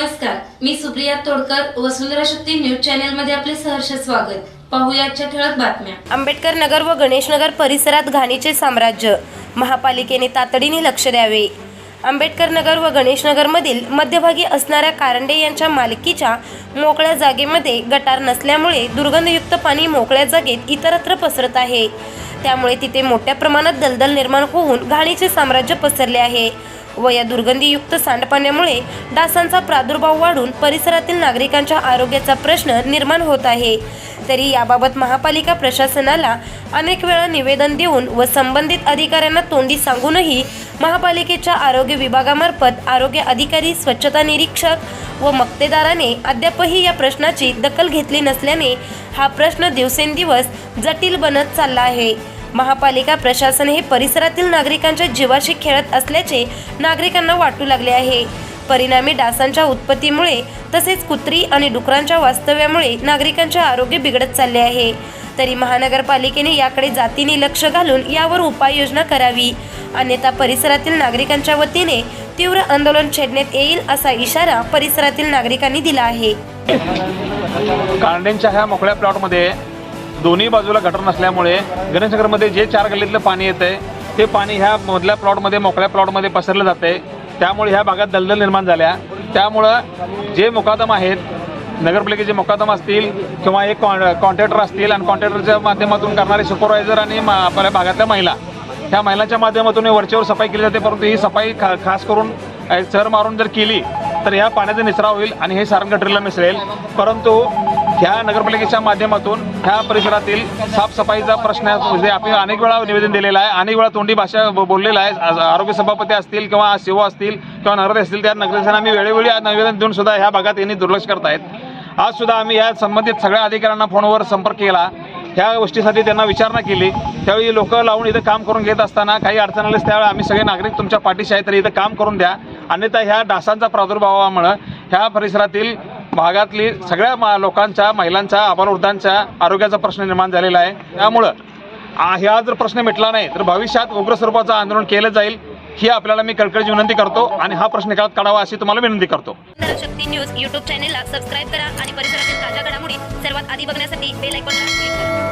नमस्कार मी सुप्रिया तोडकर वसुंधरा शक्ती न्यूज चॅनलमध्ये आपले सहर्ष स्वागत. पाहुयाच्या ठळक बातम्या. आंबेडकर नगर व गणेशनगर परिसरात घाणीचे साम्राज्य. महापालिकेने तातडीने लक्ष द्यावे. आंबेडकर नगर व गणेशनगरमधील मध्यभागी असणाऱ्या कारंडे यांच्या मालकीच्या मोकळ्या जागेमध्ये गटार नसल्यामुळे दुर्गंधयुक्त पाणी मोकळ्या जागेत इतरत्र पसरत आहे. त्यामुळे तिथे मोठ्या प्रमाणात दलदल निर्माण होऊन घाणीचे साम्राज्य पसरले आहे. व या दुर्गंधीयुक्त सांडपाण्यामुळे डासांचा प्रादुर्भाव वाढून परिसरातील नागरिकांच्या आरोग्याचा प्रश्न निर्माण होत आहे. तरी याबाबत महापालिका प्रशासनाला अनेक वेळा निवेदन देऊन व संबंधित अधिकाऱ्यांना तोंडी सांगूनही महापालिकेच्या आरोग्य विभागामार्फत आरोग्य अधिकारी स्वच्छता निरीक्षक व मक्तेदाराने अद्यापही या प्रश्नाची दखल घेतली नसल्याने हा प्रश्न दिवसेंदिवस जटिल बनत चालला आहे. महापालिका प्रशासन हे परिसरातील नागरिकांच्या जीवाशी खेळत असल्याचे नागरिकांना वाटू लागले आहे. परिणामी डासांच्या उत्पत्तीमुळे तसेच कुत्री आणि डुकरांच्या वास्तव्यामुळे नागरिकांचे आरोग्य बिघडत चालले आहे. तरी महानगरपालिकेने याकडे जातीने लक्ष घालून यावर उपाययोजना करावी. अन्यथा परिसरातील नागरिकांच्या वतीने तीव्र आंदोलन छेडण्यात येईल असा इशारा परिसरातील नागरिकांनी दिला आहे. गार्डनच्या ह्या मोकळ्या प्लॉटमध्ये दोन्ही बाजूला गटर नसल्यामुळे गणेशनगरमध्ये जे चार गल्लीतलं पाणी येतं ते पाणी ह्या मधल्या प्लॉटमध्ये मोकळ्या प्लॉटमध्ये पसरलं जातंय. त्यामुळे ह्या भागात दलदल निर्माण झाल्या. त्यामुळं जे मुकादम आहेत नगरपालिकेचे मुकादम असतील किंवा एक कॉन्ट्रॅक्टर असतील आणि कॉन्ट्रॅक्टरच्या माध्यमातून करणारे सुपरवायझर आणि आपल्या भागातल्या महिला ह्या महिलांच्या माध्यमातून वरच्यावर सफाई केली जाते. परंतु ही सफाई खा खास करून सर मारून जर केली तर ह्या पाण्याचा निचरा होईल आणि हे सारण गटरीला मिसळेल. परंतु ह्या नगरपालिकेच्या माध्यमातून ह्या परिसरातील साफसफाईचा प्रश्न जे म्हणजे आपण अनेक वेळा निवेदन दिलेलं आहे. अनेक वेळा तोंडी भाषा बोललेलं आहे. आरोग्य सभापती असतील किंवा सेवा असतील किंवा नगराध्यक्ष असतील त्या नगराध्यक्षांना आम्ही वेळोवेळी निवेदन देऊन सुद्धा ह्या भागात यांनी दुर्लक्ष करतायत. आज सुद्धा आम्ही या संबंधित सगळ्या अधिकाऱ्यांना फोनवर संपर्क केला. ह्या गोष्टीसाठी त्यांना विचारणा केली. त्यावेळी लोक लावून इथं काम करून घेत असताना काही अडचण आलीच त्यावेळी आम्ही सगळे नागरिक तुमच्या पाठीशी आहे तरी इथं काम करून द्या. अन्यथा ह्या डासांचा प्रादुर्भावामुळं ह्या परिसरातील भागातली सगळ्या मा- लोकांच्या महिलांच्या अबालवृद्धांच्या आरोग्याचा प्रश्न निर्माण झालेला आहे. त्यामुळं ह्या जर प्रश्न मिटला नाही तर भविष्यात उग्र स्वरूपाचं आंदोलन केलं जाईल ही आपल्याला मी कळकळीची विनंती करतो आणि हा प्रश्न निकालात काढावा अशी तुम्हाला विनंती करतो. शक्ती न्यूज युट्यूब चॅनेलला सबस्क्राईब करा आणि परिसरातील ताज्या घडामोडी सर्वात आधी बघण्यासाठी बेल आयकॉनला क्लिक करा.